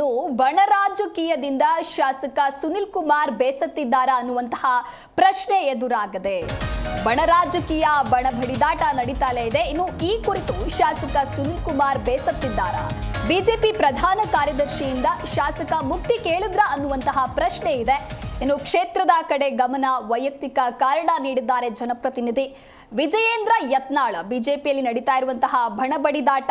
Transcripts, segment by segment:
ಇನ್ನು ಬಣರಾಜಕೀಯದಿಂದ ಶಾಸಕ ಸುನಿಲ್ ಕುಮಾರ್ ಬೇಸತ್ತಿದ್ದಾರಾ ಅನ್ನುವಂತಹ ಪ್ರಶ್ನೆ ಎದುರಾಗದೆ. ಬಣರಾಜಕೀಯ ಬಣ ಬಡಿದಾಟ ನಡೀತಾಲೇ ಇದೆ. ಇನ್ನು ಈ ಕುರಿತು ಶಾಸಕ ಸುನಿಲ್ ಕುಮಾರ್ ಬೇಸತ್ತಿದ್ದಾರಾ? ಬಿಜೆಪಿ ಪ್ರಧಾನ ಕಾರ್ಯದರ್ಶಿಯಿಂದ ಶಾಸಕ ಮುಕ್ತಿ ಕೇಳಿದ್ರ ಅನ್ನುವಂತಹ ಪ್ರಶ್ನೆ ಇದೆ. ಇನ್ನು ಕ್ಷೇತ್ರದ ಕಡೆ ಗಮನ ವೈಯಕ್ತಿಕ ಕಾರಣ ನೀಡಿದ್ದಾರೆ ಜನಪ್ರತಿನಿಧಿ ವಿಜಯೇಂದ್ರ ಯತ್ನಾಳ್. ಬಿಜೆಪಿಯಲ್ಲಿ ನಡೀತಾ ಇರುವಂತಹ ಬಣ ಬಡಿದಾಟ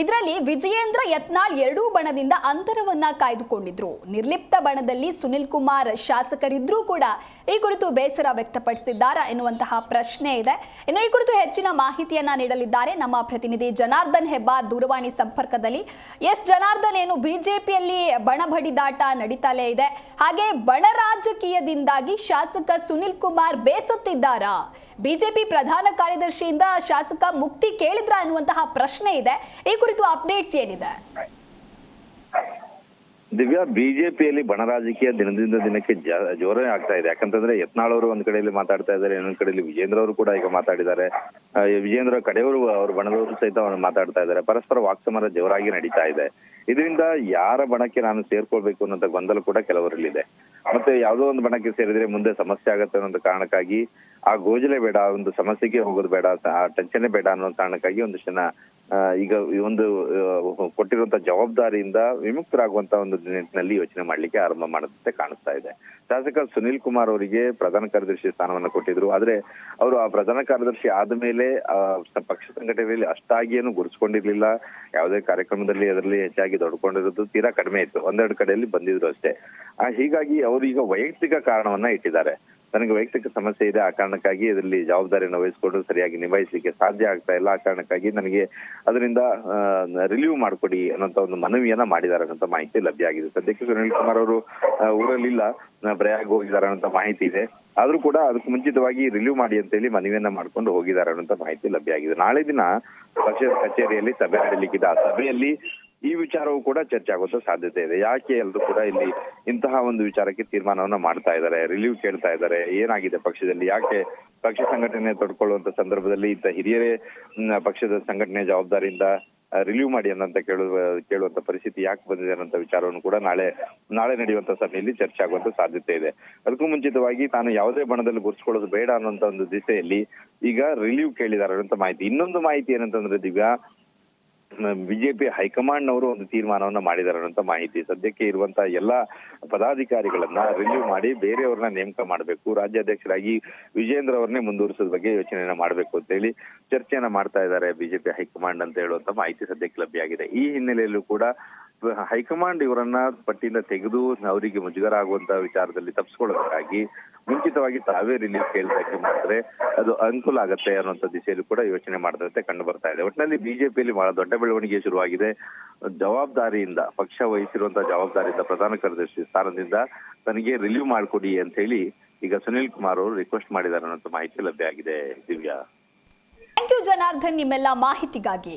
ಇದರಲ್ಲಿ ವಿಜಯೇಂದ್ರ ಯತ್ನಾಳ್ ಎರಡೂ ಬಣದಿಂದ ಅಂತರವನ್ನ ಕಾಯ್ದುಕೊಂಡಿದ್ರು. ನಿರ್ಲಿಪ್ತ ಬಣದಲ್ಲಿ ಸುನಿಲ್ ಕುಮಾರ್ ಶಾಸಕರಿದ್ರೂ ಕೂಡ ಈ ಕುರಿತು ಬೇಸರ ವ್ಯಕ್ತಪಡಿಸಿದ್ದಾರಾ ಎನ್ನುವಂತಹ ಪ್ರಶ್ನೆ ಇದೆ. ಇನ್ನು ಈ ಕುರಿತು ಹೆಚ್ಚಿನ ಮಾಹಿತಿಯನ್ನ ನೀಡಲಿದ್ದಾರೆ ನಮ್ಮ ಪ್ರತಿನಿಧಿ ಜನಾರ್ದನ್ ಹೆಬ್ಬಾರ್ ದೂರವಾಣಿ ಸಂಪರ್ಕದಲ್ಲಿ. ಎಸ್ ಜನಾರ್ದನ್, ಏನು ಬಿಜೆಪಿಯಲ್ಲಿ ಬಣ ಬಡಿದಾಟ ನಡೀತಲೇ ಇದೆ. ಹಾಗೆ ಬಣ ರಾಜಕೀಯದಿಂದಾಗಿ ಶಾಸಕ ಸುನಿಲ್ ಕುಮಾರ್ ಬೇಸತ್ತಿದ್ದಾರಾ? ಬಿಜೆಪಿ ಪ್ರಧಾನ ಕಾರ್ಯದರ್ಶಿಯಿಂದ ಶಾಸಕ ಮುಕ್ತಿ ಕೇಳಿದ್ರ ಎನ್ನುವಂತಹ ಪ್ರಶ್ನೆ ಇದೆ. ಈ ಕುರಿತು ಅಪ್ಡೇಟ್ಸ್ ಏನಿದೆ? ದಿವ್ಯಾ, ಬಿಜೆಪಿಯಲ್ಲಿ ಬಣ ರಾಜಕೀಯ ದಿನದಿಂದ ದಿನಕ್ಕೆ ಜೋರೇ ಆಗ್ತಾ ಇದೆ. ಯಾಕಂತಂದ್ರೆ ಯತ್ನಾಳ್ ಅವರು ಒಂದ್ ಕಡೆಯಲ್ಲಿ ಮಾತಾಡ್ತಾ ಇದ್ದಾರೆ, ಇನ್ನೊಂದ್ ಕಡೆಯಲ್ಲಿ ವಿಜೇಂದ್ರ ಅವರು ಕೂಡ ಈಗ ಮಾತಾಡಿದ್ದಾರೆ. ವಿಜೇಂದ್ರ ಕಡೆಯವರು ಅವ್ರ ಬಣದವರು ಸಹಿತ ಅವ್ರು ಮಾತಾಡ್ತಾ ಇದ್ದಾರೆ. ಪರಸ್ಪರ ವಾಕ್ಸಮರ ಜೋರಾಗಿ ನಡೀತಾ ಇದೆ. ಇದರಿಂದ ಯಾರ ಬಣಕ್ಕೆ ನಾನು ಸೇರ್ಕೊಳ್ಬೇಕು ಅನ್ನೋಂಥ ಗೊಂದಲ ಕೂಡ ಕೆಲವರಲ್ಲಿದೆ. ಮತ್ತೆ ಯಾವುದೋ ಒಂದು ಬಣಕ್ಕೆ ಸೇರಿದ್ರೆ ಮುಂದೆ ಸಮಸ್ಯೆ ಆಗುತ್ತೆ ಅನ್ನೋ ಕಾರಣಕ್ಕಾಗಿ ಆ ಗೋಜಲೆ ಬೇಡ, ಒಂದು ಸಮಸ್ಯೆಗೆ ಹೋಗೋದು ಬೇಡ, ಆ ಟೆನ್ಷನ್ ಬೇಡ ಅನ್ನೋ ಕಾರಣಕ್ಕಾಗಿ ಒಂದಿಷ್ಟು ಜನ ಈಗ ಒಂದು ಕೊಟ್ಟಿರುವಂತ ಜವಾಬ್ದಾರಿಯಿಂದ ವಿಮುಕ್ತರಾಗುವಂತ ಒಂದು ನಿಟ್ಟಿನಲ್ಲಿ ಯೋಚನೆ ಮಾಡ್ಲಿಕ್ಕೆ ಆರಂಭ ಮಾಡದಂತೆ ಕಾಣಿಸ್ತಾ ಇದೆ. ಶಾಸಕ ಸುನಿಲ್ ಕುಮಾರ್ ಅವರಿಗೆ ಪ್ರಧಾನ ಕಾರ್ಯದರ್ಶಿ ಸ್ಥಾನವನ್ನು ಕೊಟ್ಟಿದ್ರು. ಆದ್ರೆ ಅವರು ಆ ಪ್ರಧಾನ ಕಾರ್ಯದರ್ಶಿ ಆದ ಮೇಲೆ ಆ, ಸ- ಪಕ್ಷ ಸಂಘಟನೆಯಲ್ಲಿ ಅಷ್ಟಾಗಿ ಏನು ಗುರುಸ್ಕೊಂಡಿರ್ಲಿಲ್ಲ ಯಾವುದೇ ಕಾರ್ಯಕ್ರಮದಲ್ಲಿ ಅದರಲ್ಲಿ ಹೆಚ್ಚಾಗಿ ದೊಡ್ಕೊಂಡಿರೋದು ತೀರಾ ಕಡಿಮೆ ಇತ್ತು. ಒಂದೆರಡು ಕಡೆಯಲ್ಲಿ ಬಂದಿದ್ರು ಅಷ್ಟೇ. ಹೀಗಾಗಿ ಅವರು ಈಗ ವೈಯಕ್ತಿಕ ಕಾರಣವನ್ನ ಇಟ್ಟಿದ್ದಾರೆ. ನನಗೆ ವೈಯಕ್ತಿಕ ಸಮಸ್ಯೆ ಇದೆ, ಆ ಕಾರಣಕ್ಕಾಗಿ ಇದರಲ್ಲಿ ಜವಾಬ್ದಾರಿಯನ್ನು ವಹಿಸಿಕೊಂಡು ಸರಿಯಾಗಿ ನಿಭಾಯಿಸಲಿಕ್ಕೆ ಸಾಧ್ಯ ಆಗ್ತಾ ಇಲ್ಲ. ಆ ಕಾರಣಕ್ಕಾಗಿ ನನಗೆ ಅದರಿಂದ ರಿಲೀವ್ ಮಾಡಿಕೊಡಿ ಅನ್ನೋಂತ ಒಂದು ಮನವಿಯನ್ನ ಮಾಡಿದ್ದಾರೆ ಅನ್ನೋ ಮಾಹಿತಿ ಲಭ್ಯ ಆಗಿದೆ. ಸದ್ಯಕ್ಕೆ ಸುನಿಲ್ ಕುಮಾರ್ ಅವರು ಊರಲ್ಲಿಲ್ಲ ಬ್ರಯಾಗ್ ಹೋಗಿದ್ದಾರೆ ಅನ್ನೋ ಮಾಹಿತಿ ಇದೆ. ಆದ್ರೂ ಕೂಡ ಅದಕ್ಕೆ ಮುಂಚಿತವಾಗಿ ರಿಲೀವ್ ಮಾಡಿ ಅಂತ ಹೇಳಿ ಮನವಿಯನ್ನ ಮಾಡ್ಕೊಂಡು ಹೋಗಿದ್ದಾರೆ ಅನ್ನೋ ಮಾಹಿತಿ ಲಭ್ಯ ಆಗಿದೆ. ನಾಳೆ ದಿನ ಪಕ್ಷದ ಕಚೇರಿಯಲ್ಲಿ ಸಭೆ ನಡೀಲಿಕ್ಕಿದೆ. ಆ ಸಭೆಯಲ್ಲಿ ಈ ವಿಚಾರವೂ ಕೂಡ ಚರ್ಚೆ ಆಗುವಂತ ಸಾಧ್ಯತೆ ಇದೆ. ಯಾಕೆ ಎಲ್ಲರೂ ಕೂಡ ಇಲ್ಲಿ ಇಂತಹ ಒಂದು ವಿಚಾರಕ್ಕೆ ತೀರ್ಮಾನವನ್ನ ಮಾಡ್ತಾ ಇದ್ದಾರೆ ರಿಲೀವ್ ಕೇಳ್ತಾ ಇದ್ದಾರೆ, ಏನಾಗಿದೆ ಪಕ್ಷದಲ್ಲಿ? ಯಾಕೆ ಪಕ್ಷ ಸಂಘಟನೆ ತೊಡ್ಕೊಳ್ಳುವಂತ ಸಂದರ್ಭದಲ್ಲಿ ಇಂಥ ಹಿರಿಯರೇ ಪಕ್ಷದ ಸಂಘಟನೆ ಜವಾಬ್ದಾರಿಯಿಂದ ರಿಲೀವ್ ಮಾಡಿ ಅನ್ನಂತ ಕೇಳುವ ಕೇಳುವಂತ ಪರಿಸ್ಥಿತಿ ಯಾಕೆ ಬಂದಿದೆ ಅನ್ನೋ ವಿಚಾರವನ್ನು ಕೂಡ ನಾಳೆ ನಾಳೆ ನಡೆಯುವಂತ ಸಭೆಯಲ್ಲಿ ಚರ್ಚೆ ಆಗುವಂತ ಸಾಧ್ಯತೆ ಇದೆ. ಅದಕ್ಕೂ ಮುಂಚಿತವಾಗಿ ತಾನು ಯಾವುದೇ ಬಣದಲ್ಲಿ ಗುರುತಿಸ್ಕೊಳ್ಳೋದು ಬೇಡ ಅನ್ನೋಂತ ಒಂದು ದಿಸೆಯಲ್ಲಿ ಈಗ ರಿಲೀವ್ ಕೇಳಿದ್ದಾರೆ ಅನ್ನೋಂತ ಮಾಹಿತಿ. ಇನ್ನೊಂದು ಮಾಹಿತಿ ಏನಂತಂದ್ರೆ ದಿವ್ಯಾ ಬಿಜೆಪಿ ಹೈಕಮಾಂಡ್ ನವರು ಒಂದು ತೀರ್ಮಾನವನ್ನ ಮಾಡಿದ್ದಾರೆ ಅನ್ನೋ ಮಾಹಿತಿ. ಸದ್ಯಕ್ಕೆ ಇರುವಂತಹ ಎಲ್ಲಾ ಪದಾಧಿಕಾರಿಗಳನ್ನ ರಿನ್ಯೂ ಮಾಡಿ ಬೇರೆಯವ್ರನ್ನ ನೇಮಕ ಮಾಡಬೇಕು. ರಾಜ್ಯಾಧ್ಯಕ್ಷರಾಗಿ ವಿಜೇಂದ್ರ ಅವರನ್ನೇ ಮುಂದುವರಿಸೋದ್ ಬಗ್ಗೆ ಯೋಚನೆಯನ್ನ ಮಾಡಬೇಕು ಅಂತ ಹೇಳಿ ಚರ್ಚೆಯನ್ನ ಮಾಡ್ತಾ ಇದ್ದಾರೆ ಬಿಜೆಪಿ ಹೈಕಮಾಂಡ್ ಅಂತ ಹೇಳುವಂತ ಮಾಹಿತಿ ಸದ್ಯಕ್ಕೆ ಲಭ್ಯ ಆಗಿದೆ. ಈ ಹಿನ್ನೆಲೆಯಲ್ಲೂ ಕೂಡ ಹೈಕಮಾಂಡ್ ಇವರನ್ನ ಪಟ್ಟಿಯಿಂದ ತೆಗೆದು ಅವರಿಗೆ ಮುಜುಗರ ಆಗುವಂತ ವಿಚಾರದಲ್ಲಿ ತಪ್ಪಿಸ್ಕೊಳ್ಳೋದಕ್ಕಾಗಿ ಮುಂಚಿತವಾಗಿ ತಾವೇ ರಿಲೀಫ್ ಕೇಳಿದಾಗಿ ಮಾಡಿದ್ರೆ ಅದು ಅನುಕೂಲ ಆಗುತ್ತೆ ಅನ್ನುವಂತ ದಿಸೆಯಲ್ಲಿ ಕೂಡ ಯೋಚನೆ ಮಾಡಿದಂತೆ ಕಂಡು ಬರ್ತಾ ಇದೆ. ಒಟ್ಟಿನಲ್ಲಿ ಬಿಜೆಪಿಯಲ್ಲಿ ಬಹಳ ದೊಡ್ಡ ಬೆಳವಣಿಗೆ ಶುರುವಾಗಿದೆ. ಜವಾಬ್ದಾರಿಯಿಂದ, ಪಕ್ಷ ವಹಿಸಿರುವಂತಹ ಜವಾಬ್ದಾರಿಯಿಂದ ಪ್ರಧಾನ ಕಾರ್ಯದರ್ಶಿ ಸ್ಥಾನದಿಂದ ತನಗೆ ರಿಲೀವ್ ಮಾಡಿಕೊಡಿ ಅಂತ ಹೇಳಿ ಈಗ ಸುನಿಲ್ ಕುಮಾರ್ ಅವರು ರಿಕ್ವೆಸ್ಟ್ ಮಾಡಿದ್ದಾರೆ ಅನ್ನೋ ಮಾಹಿತಿ ಲಭ್ಯ ಆಗಿದೆ ದಿವ್ಯಾ. ಥ್ಯಾಂಕ್ ಯು ಜನಾರ್ದನ್, ನಿಮ್ಮೆಲ್ಲ ಮಾಹಿತಿಗಾಗಿ.